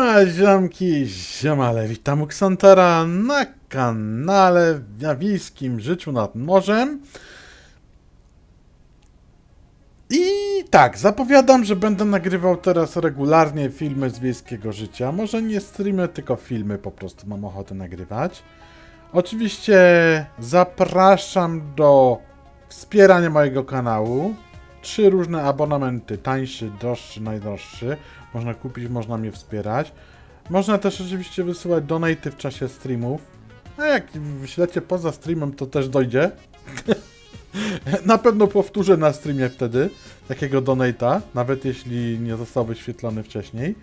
Siema ziomki, ziomale, witam u Ksantara na kanale w Jawiskim Życiu nad Morzem. I tak, zapowiadam, że będę nagrywał teraz regularnie filmy z wiejskiego życia. Może nie streamy, tylko filmy po prostu mam ochotę nagrywać. Oczywiście zapraszam do wspierania mojego kanału. Trzy różne abonamenty, tańszy, droższy, najdroższy. Można kupić, można mnie wspierać. Można też oczywiście wysyłać donaty w czasie streamów. A jak wyślecie poza streamem, to też dojdzie. na pewno powtórzę na streamie wtedy takiego donata, nawet jeśli nie został wyświetlony wcześniej.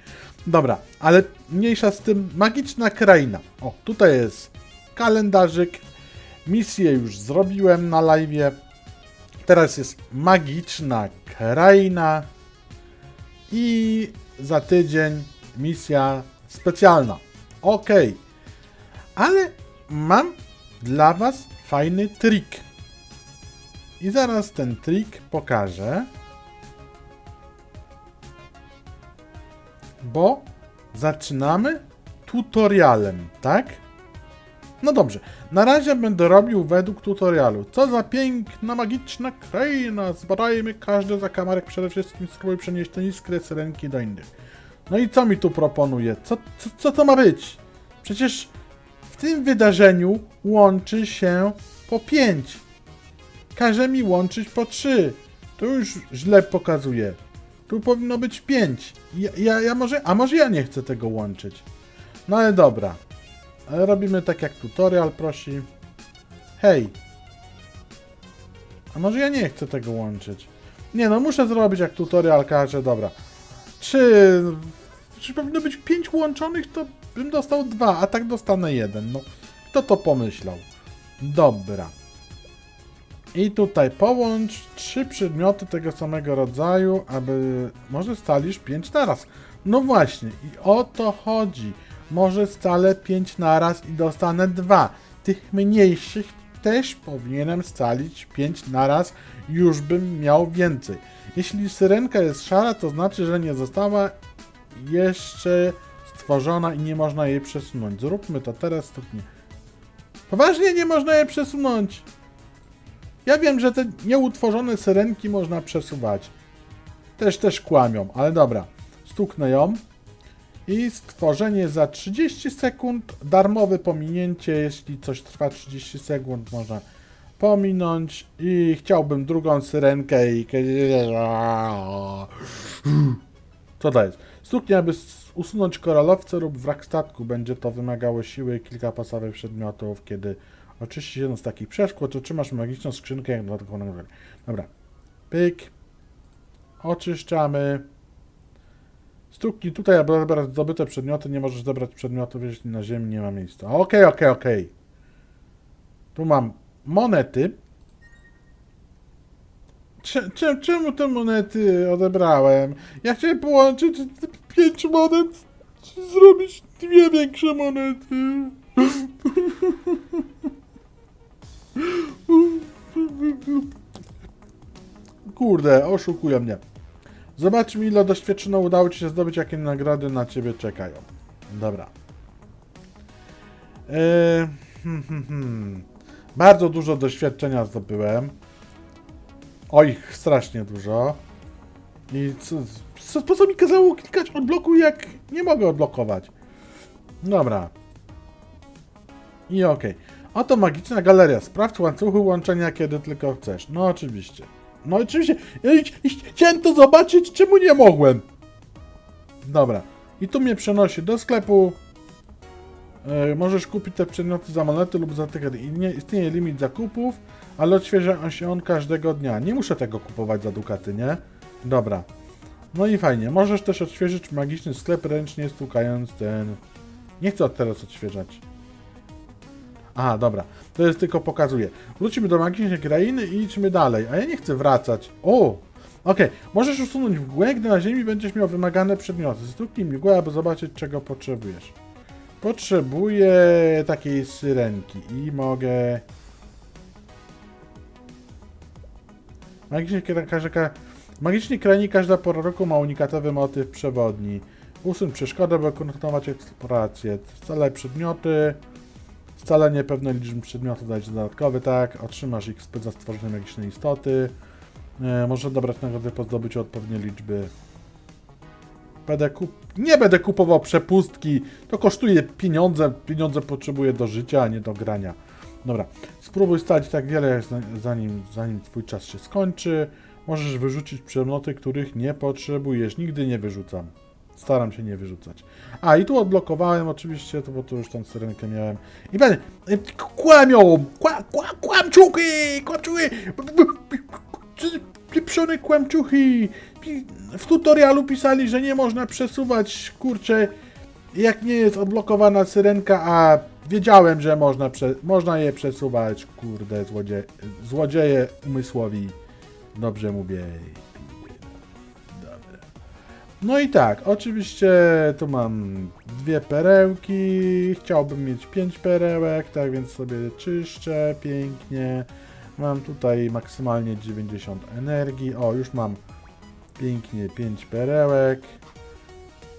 Dobra, ale mniejsza z tym, magiczna kraina. O, tutaj jest kalendarzyk. Misję już zrobiłem na live. Teraz jest magiczna kraina. I za tydzień misja specjalna. Ok. Ale mam dla Was fajny trik. I zaraz ten trik pokażę. Bo zaczynamy tutorialem, tak? No dobrze, na razie będę robił według tutorialu. Co za piękna, magiczna kraina! Zbadajmy każdy zakamarek, przede wszystkim spróbuj przenieść te iskry syrenki do innych. No i co mi tu proponuje? Co, co, co to ma być? Przecież w tym wydarzeniu łączy się po pięć. Każe mi łączyć po trzy. To już źle pokazuje. Tu powinno być pięć. Ja, ja, ja może, a może ja nie chcę tego łączyć. No ale dobra. Robimy tak jak tutorial prosi. Hej. A może ja nie chcę tego łączyć? Nie no, muszę zrobić jak tutorial każe, dobra. Czy... Czy powinno być pięć łączonych, to bym dostał dwa, a tak dostanę jeden. No, kto to pomyślał? Dobra. I tutaj połącz trzy przedmioty tego samego rodzaju, aby może stalisz pięć naraz. No właśnie, i o to chodzi. Może scalę 5 naraz i dostanę 2. Tych mniejszych też powinienem scalić 5 naraz, już bym miał więcej. Jeśli syrenka jest szara, to znaczy, że nie została jeszcze stworzona i nie można jej przesunąć. Zróbmy to teraz stopnie. Poważnie nie można jej przesunąć. Ja wiem, że te nieutworzone syrenki można przesuwać. Też też kłamią, ale dobra. Stuknę ją. I stworzenie za 30 sekund, darmowe pominięcie, jeśli coś trwa 30 sekund, można pominąć. I chciałbym drugą syrenkę i... Co to jest? Stuknie, aby usunąć koralowce lub wrak statku. Będzie to wymagało siły kilka podstawowych przedmiotów. Kiedy oczyści jedno z takich przeszkód, to trzymasz magiczną skrzynkę jak dodatkową nagrodę. Dobra. Pyk. Oczyszczamy. Stuknij tutaj, aby zebrać zdobyte przedmioty. Nie możesz zebrać przedmiotów, jeśli na ziemi nie ma miejsca. Okej, okej, okej. Tu mam monety. Cze- cze- Czemu te monety odebrałem? Ja chciałem połączyć pięć monet i zrobić dwie większe monety. Kurde, oszukują mnie. Zobaczmy, ile doświadczenia udało Ci się zdobyć, jakie nagrody na Ciebie czekają. Dobra. Eee, hmm, hmm, hmm. Bardzo dużo doświadczenia zdobyłem. Oj, strasznie dużo. I co, po co mi kazało klikać odblokuj, jak nie mogę odblokować? Dobra. I okej. Oto magiczna galeria. Sprawdź łańcuchy łączenia, kiedy tylko chcesz. No oczywiście. No oczywiście. Chciałem to zobaczyć, czemu nie mogłem? Dobra. I tu mnie przenosi do sklepu. E, możesz kupić te przedmioty za monety lub za. I nie istnieje limit zakupów, ale odświeża się on każdego dnia. Nie muszę tego kupować za dukaty, nie? Dobra. No i fajnie. Możesz też odświeżyć magiczny sklep ręcznie stukając ten... Nie chcę teraz odświeżać. Aha, dobra. To jest tylko pokazuje. Wrócimy do magicznej krainy i idźmy dalej. A ja nie chcę wracać. O! Okej, możesz usunąć mgłę, gdy na ziemi będziesz miał wymagane przedmioty. Stuknij mgłę, aby zobaczyć, czego potrzebujesz. Potrzebuję takiej syrenki i mogę... Magicznie, każda, ka- magicznie krainie każda pora roku ma unikatowy motyw przewodni. Usuń przeszkodę, by kontynuować eksplorację. Scalaj przedmioty. Scalenie pewnej liczby przedmiotów dać dodatkowy, tak. Otrzymasz XP za stworzenie magicznej istoty. E, można dobrać nagrody po zdobyciu odpowiedniej liczby. Będę kup... Nie będę kupował przepustki. To kosztuje pieniądze. Pieniądze potrzebuję do życia, a nie do grania. Dobra. Spróbuj stać tak wiele, zanim, zanim twój czas się skończy. Możesz wyrzucić przedmioty, których nie potrzebujesz. Nigdy nie wyrzucam. Staram się nie wyrzucać. A i tu odblokowałem oczywiście, to bo tu już tą syrenkę miałem. I będę. Kłamią! Kła, kła, kłamczuchy! Kłamczuchy! Pieprzone kłamczuchy! W tutorialu pisali, że nie można przesuwać, kurczę, jak nie jest odblokowana syrenka, a wiedziałem, że można, prze, można je przesuwać, kurde, złodzie, złodzieje umysłowi. Dobrze mówię. No i tak, oczywiście tu mam dwie perełki, chciałbym mieć pięć perełek, tak więc sobie czyszczę pięknie. Mam tutaj maksymalnie 90 energii, o już mam pięknie 5 perełek.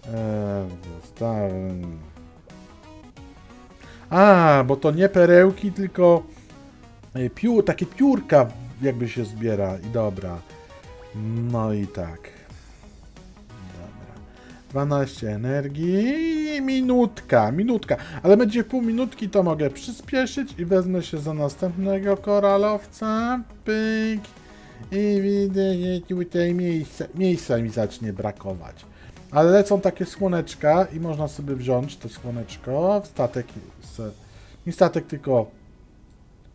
Eee, zostawię. A, bo to nie perełki, tylko e, piór, takie piórka jakby się zbiera i dobra. No i tak. Dobra. 12 energii i minutka, minutka. Ale będzie pół minutki, to mogę przyspieszyć i wezmę się za następnego koralowca. Pyk. I widzę, że tutaj miejsca, miejsca mi zacznie brakować. Ale lecą takie słoneczka i można sobie wziąć to słoneczko w statek. Nie statek, tylko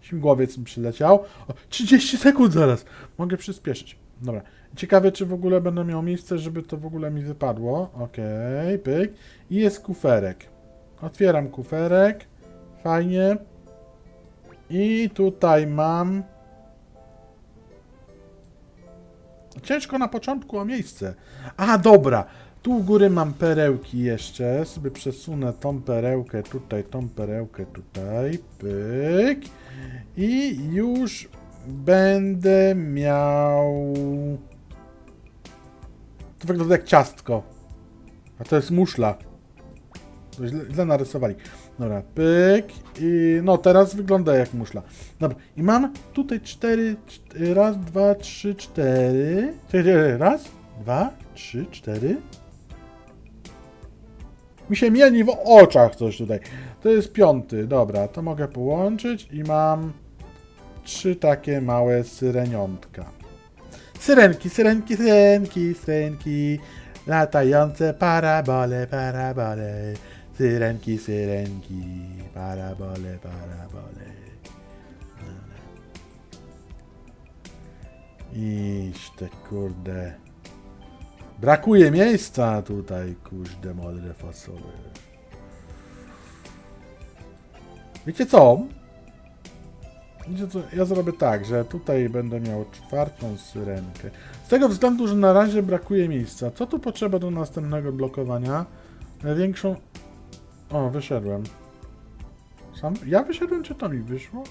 śmigłowiec mi przyleciał. O, 30 sekund zaraz. Mogę przyspieszyć. Dobra. Ciekawe, czy w ogóle będę miał miejsce, żeby to w ogóle mi wypadło. Okej, pyk. I jest kuferek. Otwieram kuferek. Fajnie. I tutaj mam... Ciężko na początku o miejsce. A, dobra. Tu u góry mam perełki jeszcze. Sobie przesunę tą perełkę tutaj, tą perełkę tutaj. Pyk. I już będę miał... To wygląda jak ciastko. A to jest muszla. To źle, źle narysowali. Dobra, pyk. I no teraz wygląda jak muszla. Dobra, i mam tutaj cztery. cztery raz, dwa, trzy, cztery. Raz, dwa, trzy, cztery. Mi się mieni w oczach coś tutaj. To jest piąty. Dobra, to mogę połączyć i mam trzy takie małe syreniątka. Syrenki, syrenki, syrenki, syrenki. Latające parabole, parabole. Syrenki, syrenki, parabole, parabole. Iść te kurde. Brakuje miejsca tutaj, kurde, modre fasole. Wiecie co? Ja zrobię tak, że tutaj będę miał czwartą syrenkę. Z tego względu, że na razie brakuje miejsca. Co tu potrzeba do następnego blokowania? Największą... O, wyszedłem. Sam? Ja wyszedłem, czy to mi wyszło?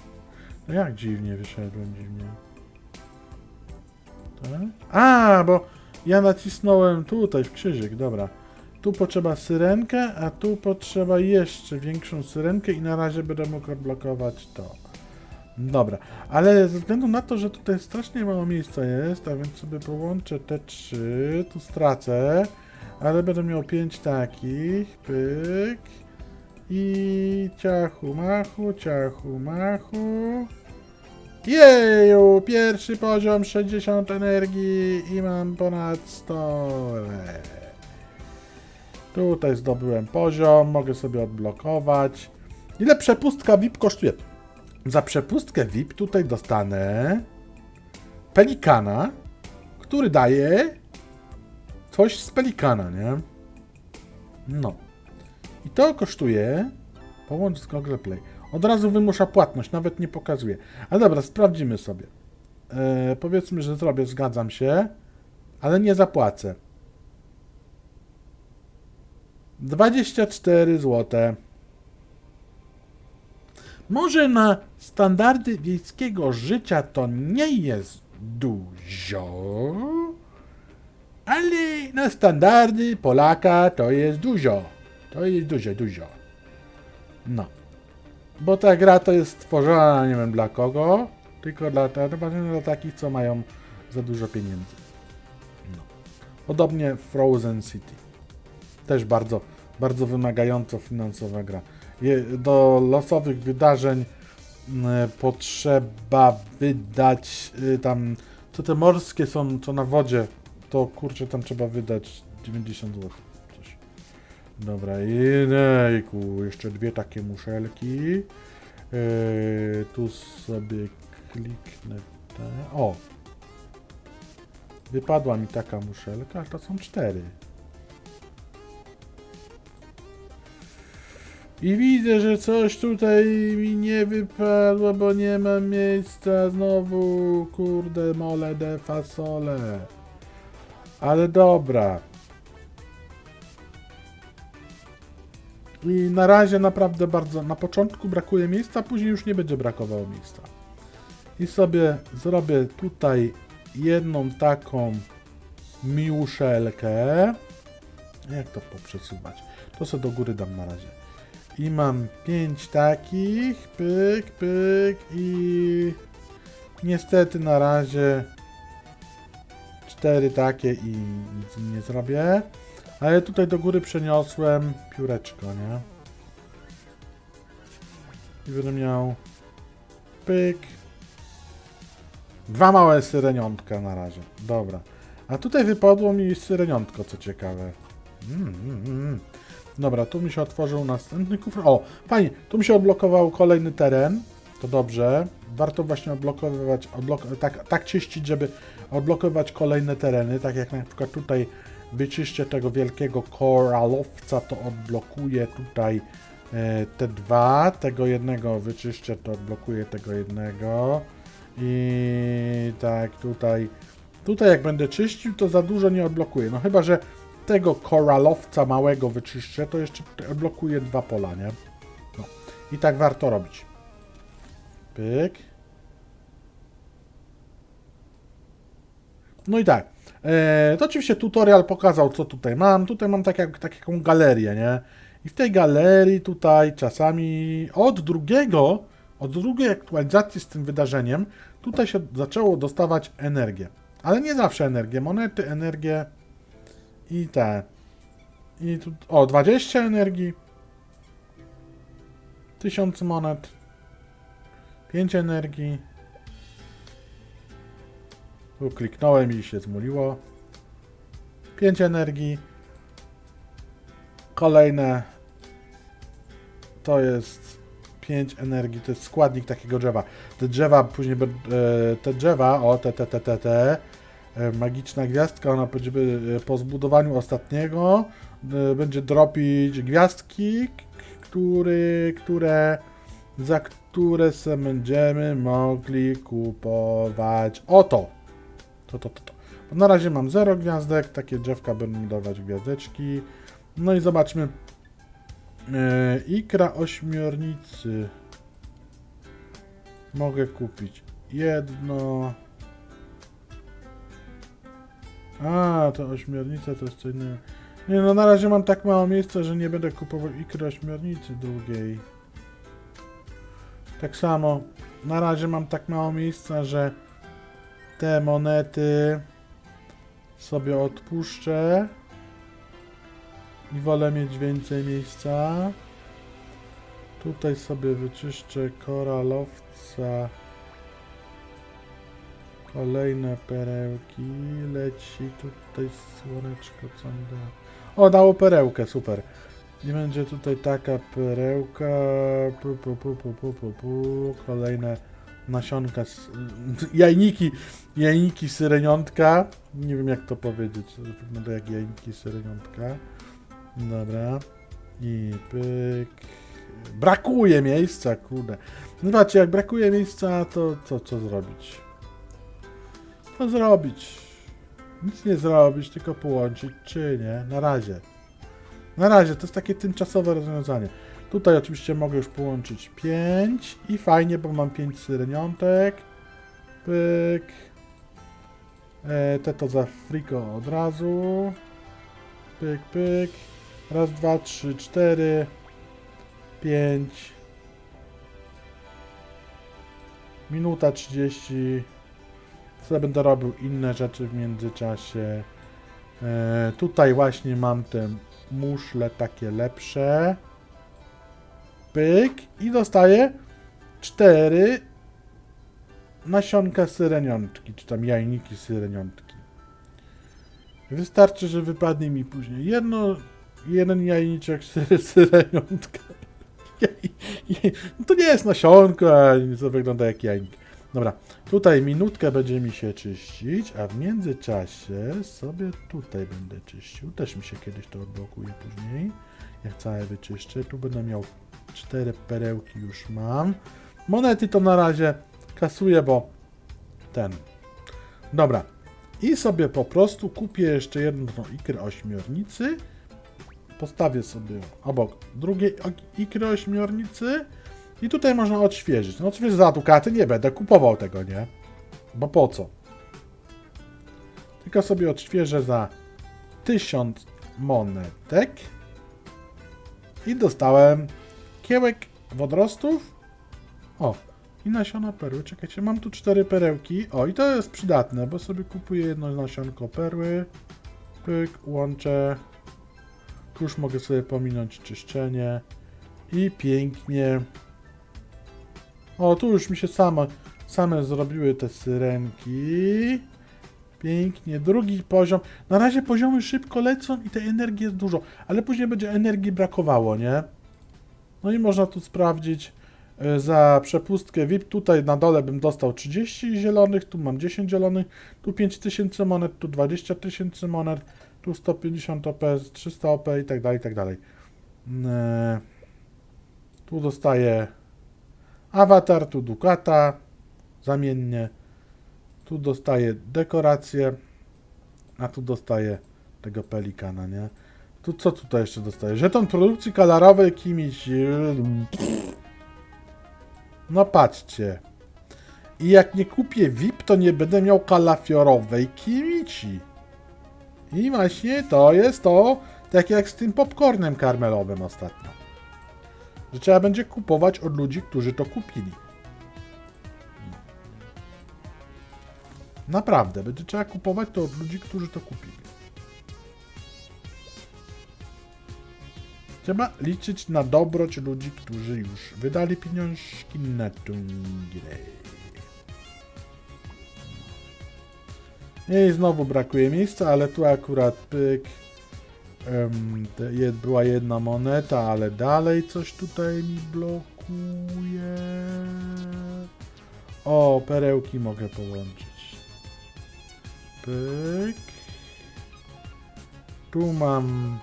No jak dziwnie wyszedłem, dziwnie. Tak? A, bo ja nacisnąłem tutaj w krzyżyk, dobra. Tu potrzeba syrenkę, a tu potrzeba jeszcze większą syrenkę i na razie będę mógł odblokować to. Dobra, ale ze względu na to, że tutaj strasznie mało miejsca jest, a więc sobie połączę te trzy, tu stracę, ale będę miał pięć takich, pyk i ciachu machu, ciachu machu. Jeju, pierwszy poziom 60 energii i mam ponad 100. Tutaj zdobyłem poziom, mogę sobie odblokować. Ile przepustka VIP kosztuje? Za przepustkę VIP tutaj dostanę pelikana, który daje coś z pelikana, nie? No. I to kosztuje. Połącz z Google Play. Od razu wymusza płatność, nawet nie pokazuje. Ale dobra, sprawdzimy sobie. E, powiedzmy, że zrobię, zgadzam się, ale nie zapłacę. 24 zł. Może na standardy wiejskiego życia to nie jest dużo, Ale na standardy Polaka to jest dużo. To jest dużo, dużo. No. Bo ta gra to jest stworzona, nie wiem dla kogo, tylko dla, dla takich, co mają za dużo pieniędzy. No. Podobnie Frozen City. Też bardzo, bardzo wymagająco finansowa gra. Do losowych wydarzeń mm, potrzeba wydać y, tam, co te morskie są, co na wodzie, to kurczę tam trzeba wydać 90 zł. Coś. Dobra, i nejku, jeszcze dwie takie muszelki. Yy, tu sobie kliknę. Te. O! Wypadła mi taka muszelka, ale to są cztery. I widzę, że coś tutaj mi nie wypadło, bo nie ma miejsca znowu. Kurde, mole de fasole. Ale dobra. I na razie naprawdę bardzo, na początku brakuje miejsca, później już nie będzie brakowało miejsca. I sobie zrobię tutaj jedną taką miłuszelkę. Jak to poprzesuwać? To sobie do góry dam na razie. I mam pięć takich, pyk, pyk i niestety na razie cztery takie i nic nie zrobię. Ale tutaj do góry przeniosłem pióreczko, nie? I będę miał pyk. Dwa małe syreniątka na razie. Dobra. A tutaj wypadło mi syreniątko, co ciekawe. Mm, mm, mm. Dobra, tu mi się otworzył następny kufr. O, fajnie, tu mi się odblokował kolejny teren. To dobrze. Warto właśnie odblokowywać, odblok tak, tak czyścić, żeby odblokowywać kolejne tereny. Tak jak na przykład tutaj wyczyszczę tego wielkiego koralowca, to odblokuję tutaj e, te dwa. Tego jednego wyczyszczę, to odblokuję tego jednego. I tak tutaj. Tutaj jak będę czyścił, to za dużo nie odblokuję. No chyba, że tego koralowca małego wyczyszczę, to jeszcze odblokuję dwa pola, nie? No. I tak warto robić. Pyk. No i tak. E, to oczywiście tutorial pokazał, co tutaj mam. Tutaj mam tak jak, taką galerię, nie? I w tej galerii tutaj czasami od drugiego, od drugiej aktualizacji z tym wydarzeniem, tutaj się zaczęło dostawać energię. Ale nie zawsze energię. Monety, energię i te. I tu, o, 20 energii. 1000 monet. 5 energii. Tu kliknąłem i się zmuliło. 5 energii. Kolejne to jest 5 energii, to jest składnik takiego drzewa. Te drzewa później, e, te drzewa, o te, te, te, te, te, magiczna gwiazdka, ona będzie e, po zbudowaniu ostatniego e, będzie dropić gwiazdki, który, które, za które se będziemy mogli kupować. Oto! To, to, to, to. Na razie mam 0 gwiazdek, takie drzewka będą dawać gwiazdeczki. No i zobaczmy. E, ikra ośmiornicy. Mogę kupić jedno. A, to ośmiornica to jest co innego. Nie no, na razie mam tak mało miejsca, że nie będę kupował ikry ośmiornicy drugiej. Tak samo, na razie mam tak mało miejsca, że te monety sobie odpuszczę i wolę mieć więcej miejsca. Tutaj sobie wyczyszczę koralowca. Kolejne perełki. Leci tutaj słoneczko, co mi da. O, dało perełkę, super. I będzie tutaj taka perełka. Pu, pu, pu, pu, pu, pu, pu. Kolejne nasionka. z- Jajniki. Jajniki syreniątka. Nie wiem jak to powiedzieć. To wygląda jak jajniki syreniątka. Dobra. I pyk. Brakuje miejsca, kurde. No Zobaczcie, jak brakuje miejsca, to co, co zrobić? Co zrobić? Nic nie zrobić, tylko połączyć, czy nie? Na razie. Na razie, to jest takie tymczasowe rozwiązanie. Tutaj oczywiście mogę już połączyć 5 i fajnie, bo mam 5 syreniątek. Pyk. E, te to za friko od razu. Pyk, pyk. Raz, dwa, trzy, cztery. Pięć. Minuta 30. Co będę robił inne rzeczy w międzyczasie. E, tutaj właśnie mam te muszle takie lepsze. Pyk. I dostaję cztery nasionka syreniątki, czy tam jajniki syreniątki. Wystarczy, że wypadnie mi później jedno, jeden jajniczek syry, syreniątka. No to nie jest nasionko, a to wygląda jak jajnik. Dobra, tutaj minutkę będzie mi się czyścić, a w międzyczasie sobie tutaj będę czyścił. Też mi się kiedyś to odblokuje później. Jak całe wyczyszczę. Tu będę miał cztery perełki już mam. Monety to na razie kasuję, bo ten. Dobra. I sobie po prostu kupię jeszcze jedną ikrę ośmiornicy. Postawię sobie obok drugiej ikry ośmiornicy. I tutaj można odświeżyć. No oczywiście za dukaty nie będę kupował tego, nie? Bo po co? Tylko sobie odświeżę za 1000 monetek. I dostałem kiełek wodorostów. O, i nasiona perły. Czekajcie, mam tu cztery perełki. O, i to jest przydatne, bo sobie kupuję jedno nasionko perły. Pyk, łączę. Już mogę sobie pominąć czyszczenie. I pięknie. O, tu już mi się same, same zrobiły te syrenki. Pięknie. Drugi poziom. Na razie poziomy szybko lecą i tej energii jest dużo, ale później będzie energii brakowało, nie? No i można tu sprawdzić e, za przepustkę VIP. Tutaj na dole bym dostał 30 zielonych, tu mam 10 zielonych, tu 5000 monet, tu 20 tysięcy monet, tu 150 OP, 300 OP i tak dalej, i tak dalej. E, Tu dostaję awatar, tu dukata zamiennie, tu dostaję dekorację, a tu dostaję tego pelikana, nie? Tu co tutaj jeszcze dostaję? Żeton produkcji kolorowej kimś. No patrzcie. I jak nie kupię VIP, to nie będę miał kalafiorowej kimici. I właśnie to jest to, tak jak z tym popcornem karmelowym ostatnio. Że trzeba będzie kupować od ludzi, którzy to kupili. Naprawdę, będzie trzeba kupować to od ludzi, którzy to kupili. Trzeba liczyć na dobroć ludzi, którzy już wydali pieniążki na tą grę. I znowu brakuje miejsca, ale tu akurat pyk. Była jedna moneta, ale dalej coś tutaj mi blokuje. O, perełki mogę połączyć. Pyk. Tu mam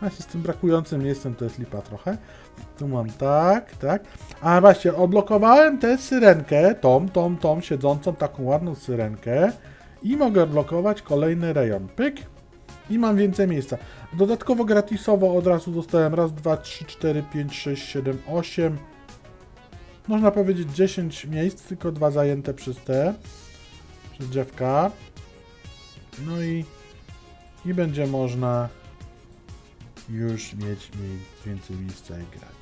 Właśnie z tym brakującym miejscem to jest lipa trochę. Tu mam tak, tak. A właśnie, odblokowałem tę syrenkę, tą, tą, tą, siedzącą, taką ładną syrenkę. I mogę odblokować kolejny rejon. Pyk. I mam więcej miejsca. Dodatkowo gratisowo od razu dostałem raz, dwa, trzy, cztery, pięć, sześć, siedem, osiem. Można powiedzieć 10 miejsc, tylko dwa zajęte przez te. Przez drzewka. No i, i będzie można już mieć więcej miejsca i grać.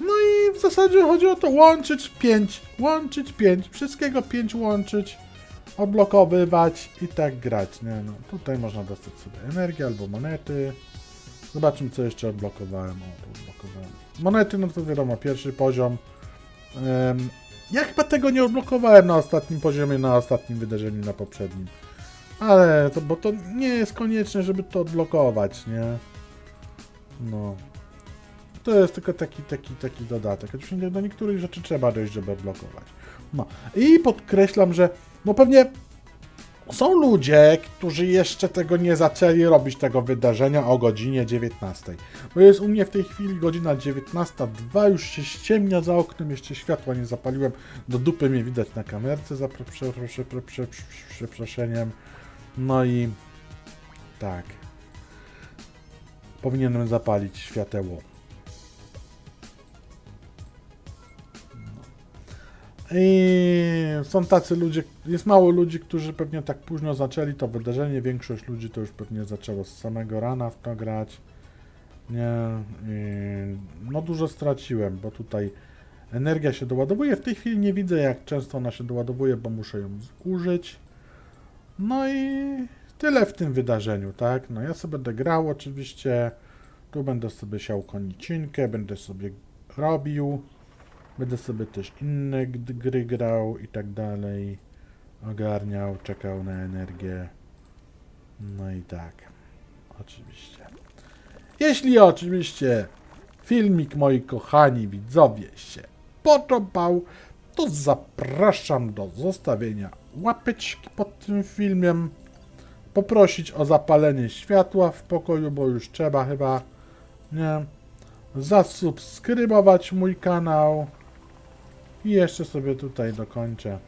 No i w zasadzie chodzi o to łączyć 5, łączyć 5, wszystkiego 5 łączyć, odblokowywać i tak grać, nie no. Tutaj można dostać sobie energię albo monety. Zobaczmy co jeszcze odblokowałem. O, tu odblokowałem. Monety, no to wiadomo, pierwszy poziom. Em, ja chyba tego nie odblokowałem na ostatnim poziomie, na ostatnim wydarzeniu, na poprzednim. Ale to, bo to nie jest konieczne, żeby to odblokować, nie? No. To jest tylko taki, taki, taki dodatek. Oczywiście do niektórych rzeczy trzeba dojść, żeby odblokować. No. I podkreślam, że no pewnie są ludzie, którzy jeszcze tego nie zaczęli robić, tego wydarzenia o godzinie 19. Bo jest u mnie w tej chwili godzina 19.02, już się ściemnia za oknem, jeszcze światła nie zapaliłem, do dupy mnie widać na kamerce, za prze- prze- prze- prze- prze- prze- przeproszeniem. No i tak. Powinienem zapalić światełko. I są tacy ludzie, jest mało ludzi, którzy pewnie tak późno zaczęli to wydarzenie. Większość ludzi to już pewnie zaczęło z samego rana w to grać. Nie, i no dużo straciłem, bo tutaj energia się doładowuje. W tej chwili nie widzę, jak często ona się doładowuje, bo muszę ją zużyć. No i tyle w tym wydarzeniu, tak? No ja sobie będę grał oczywiście. Tu będę sobie siał konicinkę, będę sobie robił. Będę sobie też inne gry grał i tak dalej. Ogarniał, czekał na energię. No i tak. Oczywiście. Jeśli oczywiście filmik, moi kochani widzowie, się podobał, to zapraszam do zostawienia łapeczki pod tym filmem. Poprosić o zapalenie światła w pokoju, bo już trzeba chyba, nie? Zasubskrybować mój kanał. I jeszcze sobie tutaj dokończę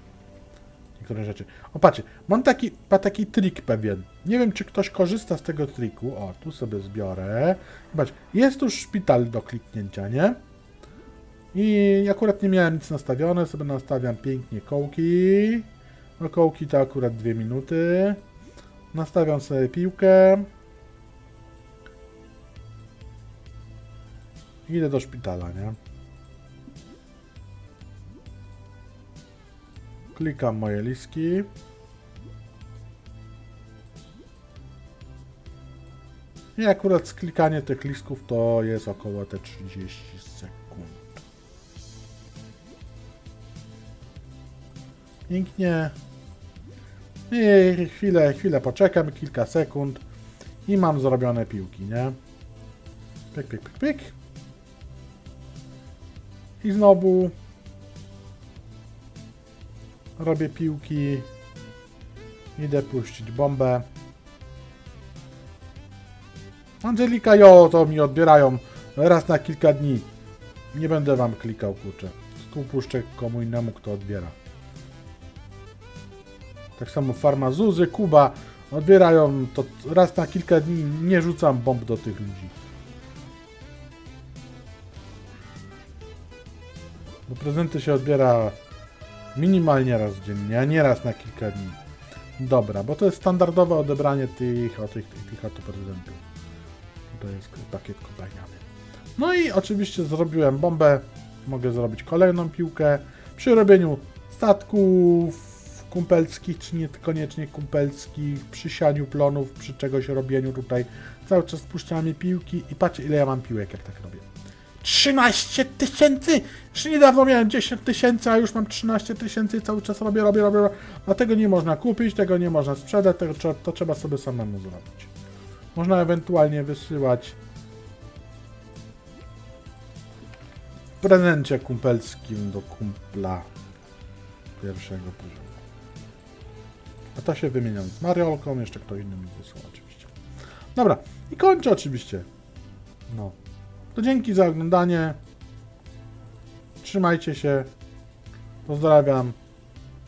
niektóre rzeczy. O, patrzcie, mam taki, pa, taki trik pewien. Nie wiem, czy ktoś korzysta z tego triku. O, tu sobie zbiorę. Zobacz, jest tu szpital do kliknięcia, nie? I akurat nie miałem nic nastawione, sobie nastawiam pięknie kołki. No kołki to akurat dwie minuty. Nastawiam sobie piłkę. Idę do szpitala, nie? Klikam moje liski. I akurat sklikanie tych listków to jest około te 30 sekund. Pięknie. I chwilę, chwilę poczekam, kilka sekund i mam zrobione piłki, nie? Pyk, pyk, pyk, pyk. I znowu robię piłki. Idę puścić bombę. Angelika, jo, to mi odbierają raz na kilka dni. Nie będę wam klikał, kurczę. Tu puszczę komu innemu, kto odbiera. Tak samo Farma Zuzy, Kuba odbierają to raz na kilka dni. Nie rzucam bomb do tych ludzi. Bo prezenty się odbiera minimalnie raz dziennie, a nie raz na kilka dni. Dobra, bo to jest standardowe odebranie tych, o, tych, tych, tych oto prezentów. To jest pakiet kopaniany. No i oczywiście zrobiłem bombę. Mogę zrobić kolejną piłkę. Przy robieniu statków kumpelskich, czy nie koniecznie kumpelskich, przy sianiu plonów, przy czegoś robieniu tutaj. Cały czas puszczamy piłki i patrzcie ile ja mam piłek, jak tak robię. 13 tysięcy! Jeszcze niedawno miałem 10 tysięcy, a już mam 13 tysięcy i cały czas robię, robię, robię. A tego nie można kupić, tego nie można sprzedać, tego, to trzeba sobie samemu zrobić. Można ewentualnie wysyłać w prezencie kumpelskim do kumpla pierwszego poziomu. A to się wymieniam z Mariolką, jeszcze kto inny mi wysłał oczywiście. Dobra, i kończę oczywiście. No. To dzięki za oglądanie. Trzymajcie się. Pozdrawiam.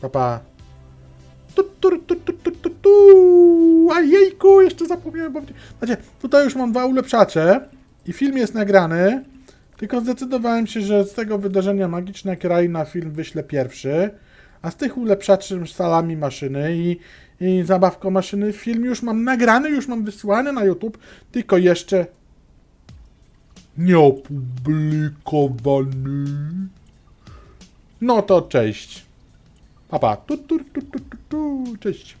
Pa pa. A jejku, jeszcze zapomniałem powiedzieć. Znaczy, tutaj już mam dwa ulepszacze i film jest nagrany. Tylko zdecydowałem się, że z tego wydarzenia Magiczna Kraina film wyślę pierwszy, a z tych ulepszaczy salami maszyny i, i zabawką maszyny film już mam nagrany, już mam wysłany na YouTube, tylko jeszcze nieopublikowany. No to cześć. Papa. Tu, tu, tu, tu, tu, tu. Cześć.